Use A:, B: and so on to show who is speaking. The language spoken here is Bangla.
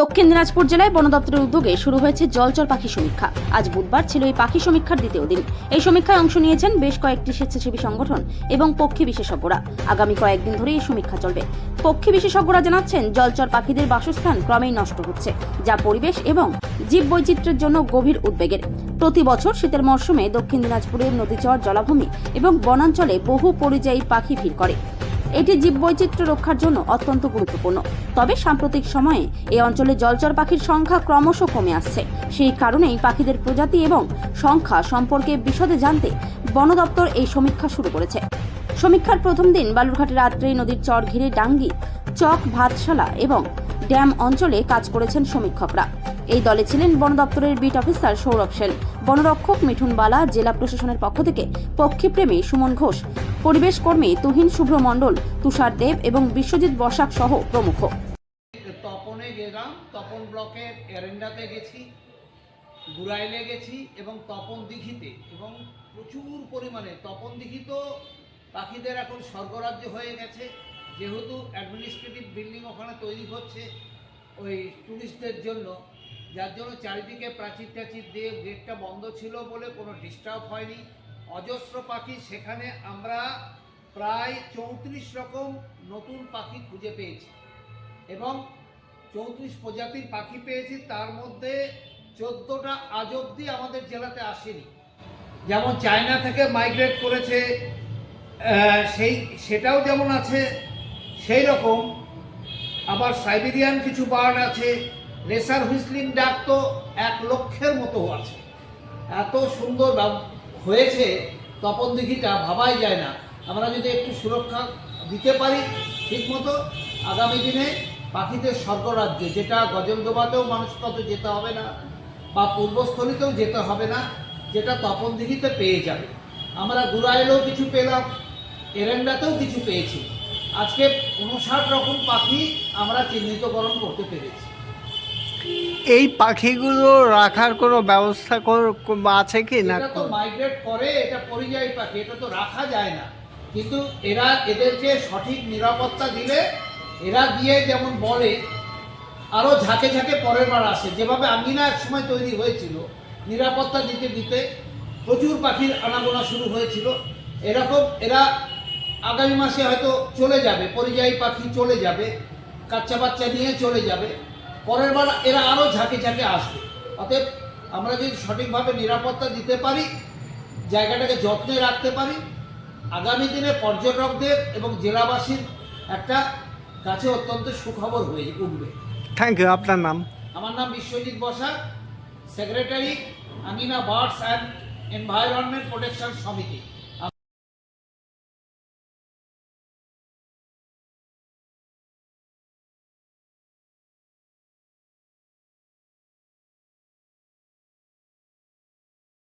A: দক্ষিণ দিনাজপুর জেলায় বন দপ্তরের উদ্যোগে শুরু হয়েছে জলচর পাখি সমীক্ষা। আজ বুধবার ছিল এই পাখি সমীক্ষার দ্বিতীয় দিন। এই সমীক্ষায় অংশ নিয়েছেন বেশ কয়েকটি স্বেচ্ছাসেবী সংগঠন এবং পক্ষী বিশেষজ্ঞরা। আগামী কয়েকদিন ধরে এই সমীক্ষা চলবে। পক্ষী বিশেষজ্ঞরা জানাচ্ছেন জলচর পাখিদের বাসস্থান ক্রমেই নষ্ট হচ্ছে, যা পরিবেশ এবং জীববৈচিত্র্যের জন্য গভীর উদ্বেগের। প্রতি বছর শীতের মরশুমে দক্ষিণ দিনাজপুরের নদীচর, জলাভূমি এবং বনাঞ্চলে বহু পরিযায়ী পাখি ভিড় করে। এটি জীববৈচিত্র্য রক্ষার জন্য অত্যন্ত গুরুত্বপূর্ণ। তবে সাম্প্রতিক সময়ে এই অঞ্চলে জলচর পাখির সংখ্যা ক্রমশ কমে আসছে। সেই কারণেই পাখিদের প্রজাতি এবং সংখ্যা সম্পর্কে বিশদে জানতে বন দপ্তর এই সমীক্ষা শুরু করেছে। সমীক্ষার প্রথম দিন বালুরঘাটের রাত্রেই নদীর চর ঘিরে ডাঙ্গি, চক, ভাতশালা এবং ড্যাম অঞ্চলে কাজ করেছেন সমীক্ষকরা। এই দলে ছিলেন বন দপ্তরের বিট অফিসার সৌরভ সেন। বনরক্ষক মিঠুন বালা, জেলা প্রশাসনের পক্ষ থেকে পক্ষীপ্রেমী সুমন ঘোষ, পরিবেশ কর্মী তুহিন শুভ্র মণ্ডল, তুষার দেব এবং বিশ্বজিৎ বসাক সহ প্রমুখ।
B: তপনে গেলাম, তপন ব্লকের এরেন্ডাতে গেছি, গুড়াইলে গেছি এবং তপন এবং প্রচুর পরিমাণে তপন পাখিদের এখন স্বর্গরাজ্য হয়ে গেছে। যেহেতু অ্যাডমিনিস্ট্রেটিভ বিল্ডিং ওখানে তৈরি হচ্ছে ওই ট্যুরিস্টদের জন্য, যার জন্য চারিদিকে প্রাচীর টাচির দিয়ে গেটটা বন্ধ ছিল বলে কোনো ডিস্টার্ব হয়নি। অজস্র পাখি, সেখানে আমরা প্রায় চৌত্রিশ রকম নতুন পাখি খুঁজে পেয়েছি এবং চৌত্রিশ প্রজাতির পাখি পেয়েছি। তার মধ্যে চোদ্দোটা আজ অব্দি আমাদের জেলাতে আসেনি। যেমন চায়না থেকে মাইগ্রেট করেছে সেই, সেটাও যেমন আছে সেই রকম। আবার সাইবেরিয়ান কিছু বার্ড আছে রেসার হুইসলিং ডাক তো এক লক্ষের মতো আছে। এত সুন্দর হয়েছে, তপন দিঘিটা ভাবাই যায় না। আমরা যদি একটু সুরক্ষা দিতে পারি ঠিকমতো, আগামী দিনে পাখিদের স্বর্গরাজ্য, যেটা গজলডোবাতেও মানুষ কত যেতে হবে না, বা পূর্বস্থলীতেও যেতে হবে না, যেটা তপন দিঘিতে পেয়ে যাবে। আমরা গুড়াইলেও কিছু পেলাম, এরেন্ডাতেও কিছু পেয়েছি। আজকে উনষাট রকম পাখি আমরা চিহ্নিতকরণ করতে পেরেছি।
C: এই পাখিগুলো রাখার কোনো ব্যবস্থা কর- আছে কি না?
B: এটা তো মাইগ্রেট করে এটা পরিযায়ী পাখি এটা তো রাখা যায় না। কিন্তু এরা এদেরকে সঠিক নিরাপত্তা দিলে এরা গিয়ে যেমন বলে আরও ঝাঁকে ঝাঁকে পরের বার আসে। যেভাবে আমিনা এক সময় তৈরি হয়েছিল নিরাপত্তা দিতে দিতে প্রচুর পাখির আনাগোনা শুরু হয়েছিল। এরকম এরা আগামী মাসে হয়তো চলে যাবে পরিযায়ী পাখি চলে যাবে কাচ্চা বাচ্চা নিয়ে চলে যাবে। পরের বার এরা আরও ঝাঁকে ঝাঁকে আসবে। অতএব আমরা যদি সঠিকভাবে নিরাপত্তা দিতে পারি জায়গাটাকে যত্নে রাখতে পারি আগামী দিনে পর্যটকদের এবং জেলাবাসীর একটা কাছে অত্যন্ত সুখবর হয়ে উঠবে।
C: থ্যাংক ইউ আপনার নাম?
B: আমার নাম বিশ্বজিৎ বসা সেক্রেটারি আমিনা বার্ডস অ্যান্ড এনভায়রনমেন্ট প্রোটেকশন সমিতি।